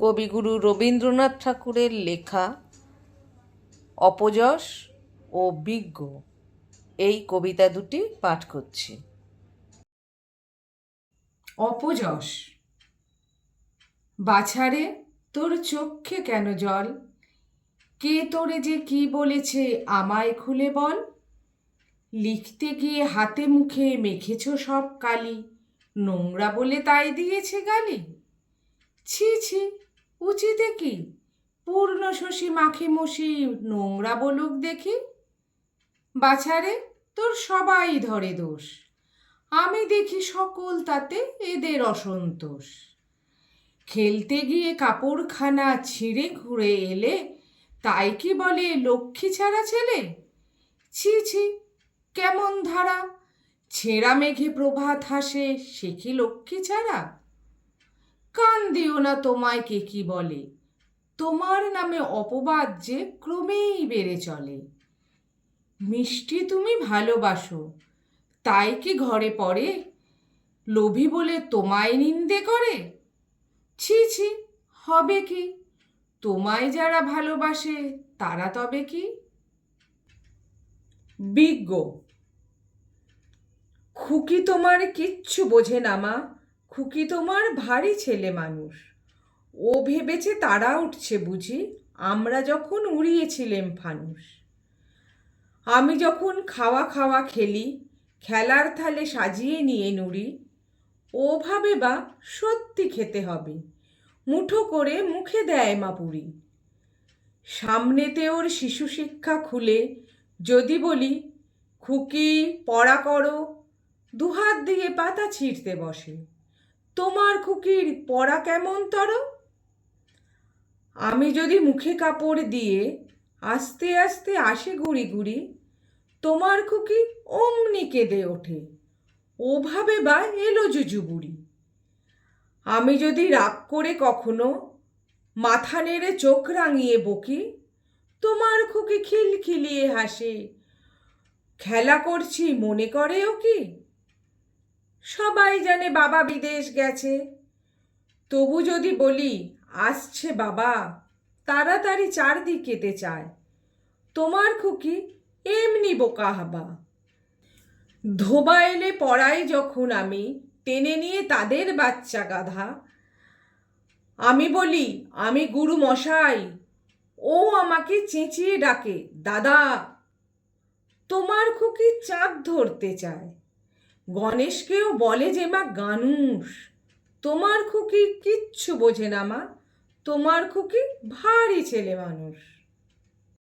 কবিগুরু রবীন্দ্রনাথ ঠাকুরের লেখা অপযশ ও বিজ্ঞ। এই কবিতা দুটি পাঠ করছি। অপযশ। বাছারে তোর চোখে কেন জল? কে তোরে যে কি বলেছে আমায় খুলে বল? লিখতে গিয়ে হাতে মুখে মেখেছ সব কালি, নোংরা বলে তাই দিয়েছে গালি? ছি ছি উচিতে কি? পূর্ণ শশী মাখে মশি নোংরা বলুক দেখি। বাছারে তোর সবাই ধরে দোষ। আমি দেখি সকল তাতে এদের অসন্তোষ। খেলতে গিয়ে কাপড়খানা ছিঁড়ে ঘুরে এলে, তাই কি বলে লক্ষ্মী ছাড়া ছেলে? ছি ছি, কেমন ধারা? ছেঁড়া মেঘে প্রভাত হাসে, সে কি লক্ষ্মী ছাড়া? কান দিও না তোমায় কে কি বলে? তোমার নামে অপবাদ যে ক্রমেই বেড়ে চলে। মিষ্টি তুমি ভালোবাসো, তাই কি ঘরে পড়ে? লোভী বলে তোমায় নিন্দে করে? ছি ছি, হবে কি? তোমায় যারা ভালোবাসে, তারা তবে কি? বিজ্ঞ, খুকি তোমার কিচ্ছু বোঝে না মা। খুকি তোমার ভারী ছেলে মানুষ। ও ভেবেছে তারা উঠছে বুঝি, আমরা যখন উড়িয়েছিলেম ফানুস আমি যখন খাওয়া খাওয়া খেলি, খেলার থালে সাজিয়ে নিয়ে নুড়ি, ও ভাবে বা সত্যি খেতে হবে, মুঠো করে মুখে দেয় মা পুরি। সামনেতে ওর শিশু শিক্ষা খুলে, যদি বলি, খুকি, পড়া করো। দুহাত দিয়ে পাতা ছিঁড়তে বসে। তোমার খুকির পড়া কেমন তর? আমি যদি মুখে কাপড় দিয়ে আস্তে আস্তে আসে গুড়ি গুড়ি, তোমার খুকি অমনি কেঁদে ওঠে। ওভাবে বা এলো জুজু বুড়ি। আমি যদি রাগ করে কখনো মাথা নেড়ে চোখ রাঙিয়ে বকি, তোমার খুকি খিলখিলিয়ে হাসে। খেলা করছি মনে করে ও কি? সবাই জানে বাবা বিদেশ গেছে। তবু যদি বলি, আসছে বাবা। তাড়াতাড়ি চারদিক চারদিকেতে চায় তোমার খুকি এমনি বোকা হাবা। ধোবা এলে পড়াই যখন আমি, টেনে নিয়ে তাদের বাচ্চা গাধা। আমি বলি, আমি গুরু মশাই, ও আমাকে চেঁচিয়ে ডাকে, দাদা। তোমার খুকি চাঁদ ধরতে চায়। গণেশকেও বলে যে মা গানুষ। তোমার খুকি কিচ্ছু বোঝে না মা। তোমার খুকি ভারী ছেলে মানুষ।